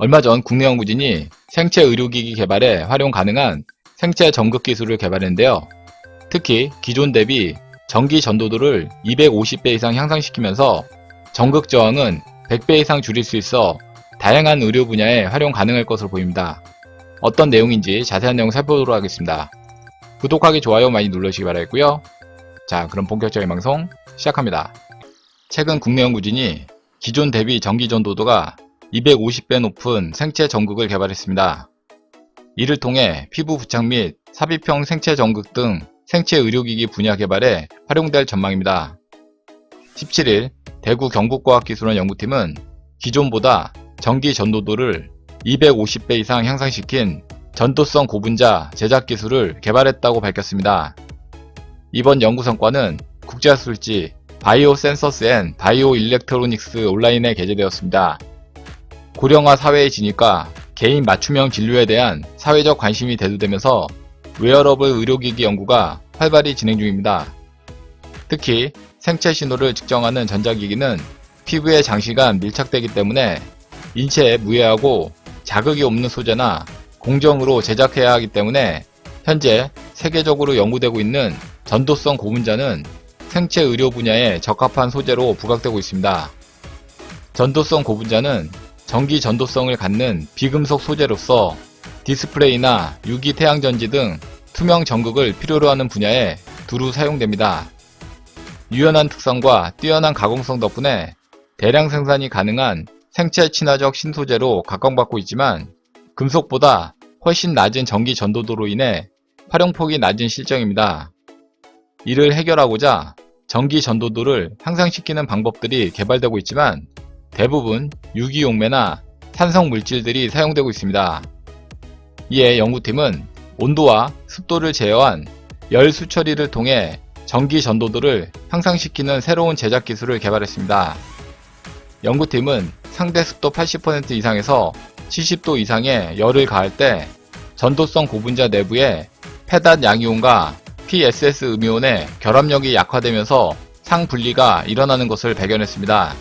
얼마 전 국내 연구진이 생체 의료기기 개발에 활용 가능한 생체 전극 기술을 개발했는데요. 특히 기존 대비 전기 전도도를 250배 이상 향상시키면서 전극 저항은 100배 이상 줄일 수 있어 다양한 의료 분야에 활용 가능할 것으로 보입니다. 어떤 내용인지 자세한 내용 살펴보도록 하겠습니다. 구독하기, 좋아요 많이 눌러주시기 바라겠고요. 자, 그럼 본격적인 방송 시작합니다. 최근 국내 연구진이 기존 대비 전기 전도도가 250배 높은 생체 전극을 개발했습니다. 이를 통해 피부 부착 및 삽입형 생체 전극 등 생체 의료기기 분야 개발에 활용될 전망입니다. 17일 대구 경북과학기술원 연구팀은 기존보다 전기 전도도를 250배 이상 향상시킨 전도성 고분자 제작 기술을 개발했다고 밝혔습니다. 이번 연구 성과는 국제학술지 바이오 센서스 앤 바이오 일렉트로닉스 온라인에 게재되었습니다. 고령화 사회의 진입과 개인 맞춤형 진료에 대한 사회적 관심이 대두되면서 웨어러블 의료기기 연구가 활발히 진행 중입니다. 특히 생체 신호를 측정하는 전자기기는 피부에 장시간 밀착되기 때문에 인체에 무해하고 자극이 없는 소재나 공정으로 제작해야 하기 때문에 현재 세계적으로 연구되고 있는 전도성 고분자는 생체 의료 분야에 적합한 소재로 부각되고 있습니다. 전도성 고분자는 전기 전도성을 갖는 비금속 소재로서 디스플레이나 유기 태양 전지 등 투명 전극을 필요로 하는 분야에 두루 사용됩니다. 유연한 특성과 뛰어난 가공성 덕분에 대량 생산이 가능한 생체 친화적 신소재로 각광받고 있지만 금속보다 훨씬 낮은 전기 전도도로 인해 활용폭이 낮은 실정입니다. 이를 해결하고자 전기 전도도를 향상시키는 방법들이 개발되고 있지만 대부분 유기용매나 산성 물질들이 사용되고 있습니다. 이에 연구팀은 온도와 습도를 제어한 열 수처리를 통해 전기 전도도를 향상시키는 새로운 제작 기술을 개발했습니다. 연구팀은 상대 습도 80% 이상에서 70도 이상의 열을 가할 때 전도성 고분자 내부에 페닷 양이온과 PSS 음이온의 결합력이 약화되면서 상분리가 일어나는 것을 발견했습니다.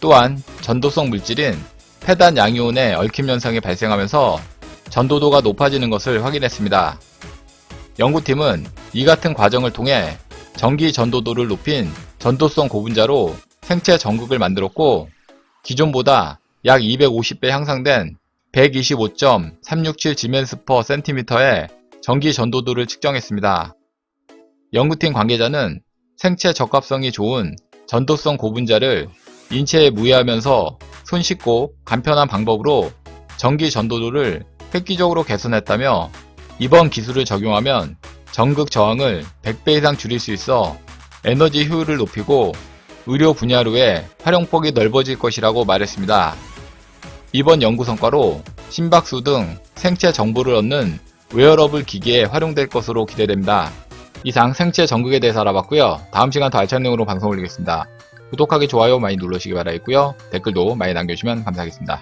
또한 전도성 물질인 페단 양이온의 얽힘 현상이 발생하면서 전도도가 높아지는 것을 확인했습니다. 연구팀은 이 같은 과정을 통해 전기 전도도를 높인 전도성 고분자로 생체 전극을 만들었고 기존보다 약 250배 향상된 125.367 지멘스 퍼 센티미터의 전기 전도도를 측정했습니다. 연구팀 관계자는 생체 적합성이 좋은 전도성 고분자를 인체에 무해하면서 손쉽고 간편한 방법으로 전기 전도도를 획기적으로 개선했다며 이번 기술을 적용하면 전극 저항을 100배 이상 줄일 수 있어 에너지 효율을 높이고 의료 분야로의 활용폭이 넓어질 것이라고 말했습니다. 이번 연구 성과로 심박수 등 생체 정보를 얻는 웨어러블 기기에 활용될 것으로 기대됩니다. 이상 생체 전극에 대해서 알아봤고요. 다음 시간 더 알찬 내용으로 방송 올리겠습니다. 구독하기, 좋아요 많이 눌러주시기 바라겠고요. 댓글도 많이 남겨주시면 감사하겠습니다.